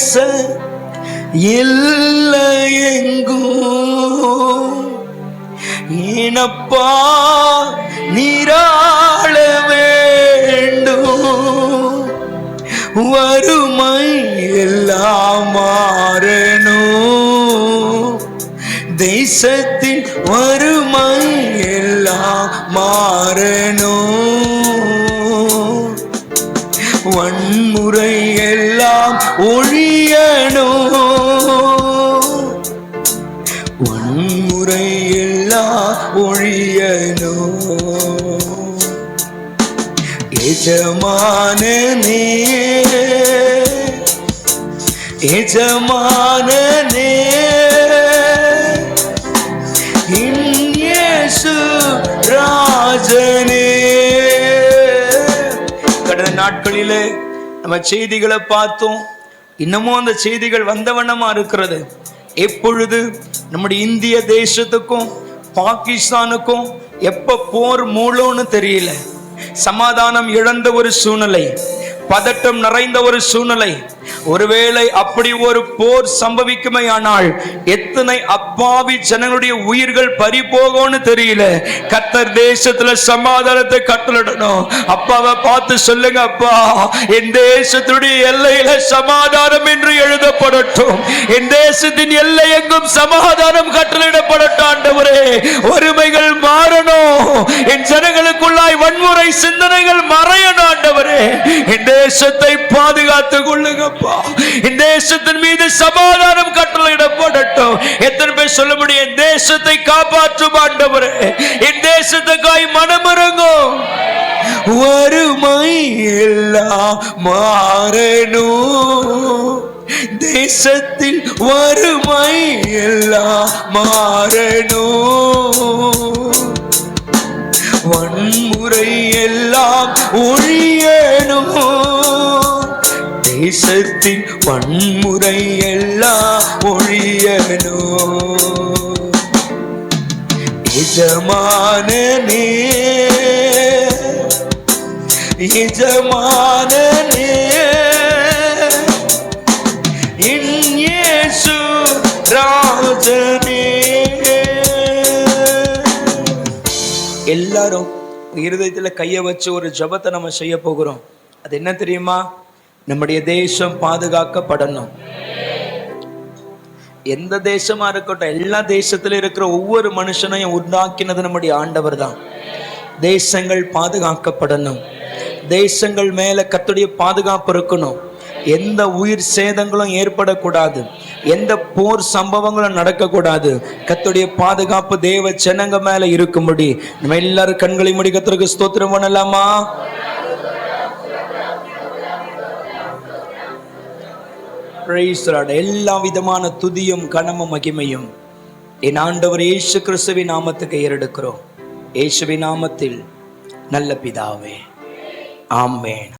பேச இல்லை எங்கும் இனப்பா நீராள வேண்டும். வறுமை எல்லாம் மாறணும். தேசத்தின் வறுமை எல்லாம் மாறணும். வன்முறை எல்லாம் ஒழியணும் எஜமானனே எஜமானனே இயேசு ராஜனே. கடந்த நாட்களிலே நம்ம செய்திகளை பார்த்தோம். இன்னமும் அந்த செய்திகள் வந்த வண்ணமா இருக்கிறது. எப்பொழுது நம்முடைய இந்திய தேசத்துக்கும் பாகிஸ்தானுக்கும் எப்ப போர் மூலம்னு தெரியல. சமாதானம் இழந்த ஒரு சூழ்நிலை பதட்டம் நிறைந்த ஒரு சூழ்நிலை. ஒருவேளை அப்படி ஒரு போர் சம்பவிக்குமே ஆனால் எத்தனை அப்பாவி ஜனங்களுடைய உயிர்கள் பறி போகும்னு தெரியல. கத்தர் தேசத்துல சமாதானத்தை கட்டளிடணும் அப்பாவை பார்த்து சொல்லுங்க அப்பா என் தேசத்துடைய எல்லையில சமாதானம் என்று எழுதப்படட்டும். என் தேசத்தின் எல்லை எங்கும் சமாதானம் கட்டளிடப்படட்டும் ஆண்டவரே வறுமைகள் மாறணும். என் ஜனங்களுக்குள்ளாய் வன்முறை சிந்தனைகள் மறையணும் ஆண்டவரே. என் தேசத்தை பாதுகாத்துக் கொள்ளுங்கப்பா. இந்த தேசத்தின் மீது சமாதானம் கட்டளையிடப்படட்டும். எத்தனை பேர் சொல்ல முடியும்? என் தேசத்தை காப்பாற்றும் ஆண்டவரே. என் தேசத்துக்காய் மனமிறங்கும். வறுமை எல்லாம் மாறணும். தேசத்தில் வறுமை மாறணும். வன்முறை எல்லாம் ஒழியணும். தேசத்தின் வன்முறை எல்லாம் ஒழியணும். எஜமானனே எஜமானனே. எல்லாரும் இருதயத்துல கைய வச்சு ஒரு ஜபத்தை நம்ம செய்ய போகிறோம். அது என்ன தெரியுமா? நம்முடைய தேசம் பாதுகாக்கப்படணும். எந்த தேசமா இருக்கட்டும் எல்லா தேசத்துல இருக்கிற ஒவ்வொரு மனுஷனையும் உண்டாக்கினது நம்முடைய ஆண்டவர் தான் தேசங்கள் பாதுகாக்கப்படணும். தேசங்கள் மேல கத்துடைய பாதுகாப்பு இருக்கணும். எந்த உயிர் சேதங்களும் ஏற்படக்கூடாது. எந்த போர் சம்பவங்களும் நடக்கக்கூடாது. கத்துடைய பாதுகாப்பு தேவ ஜனங்க மேல இருக்கும்படி. நம்ம எல்லாரும் கண்களை முடி கத்திற்கு ஸ்தோத்திரம் பண்ணலாமா? எல்லா விதமான துதியும் கனமும் மகிமையும் என் ஆண்டவர் இயேசு கிறிஸ்துவின் நாமத்துக்கு ஏறெடுக்கிறோம். இயேசுவின் நாமத்தில் நல்ல பிதாவே. ஆமேன்.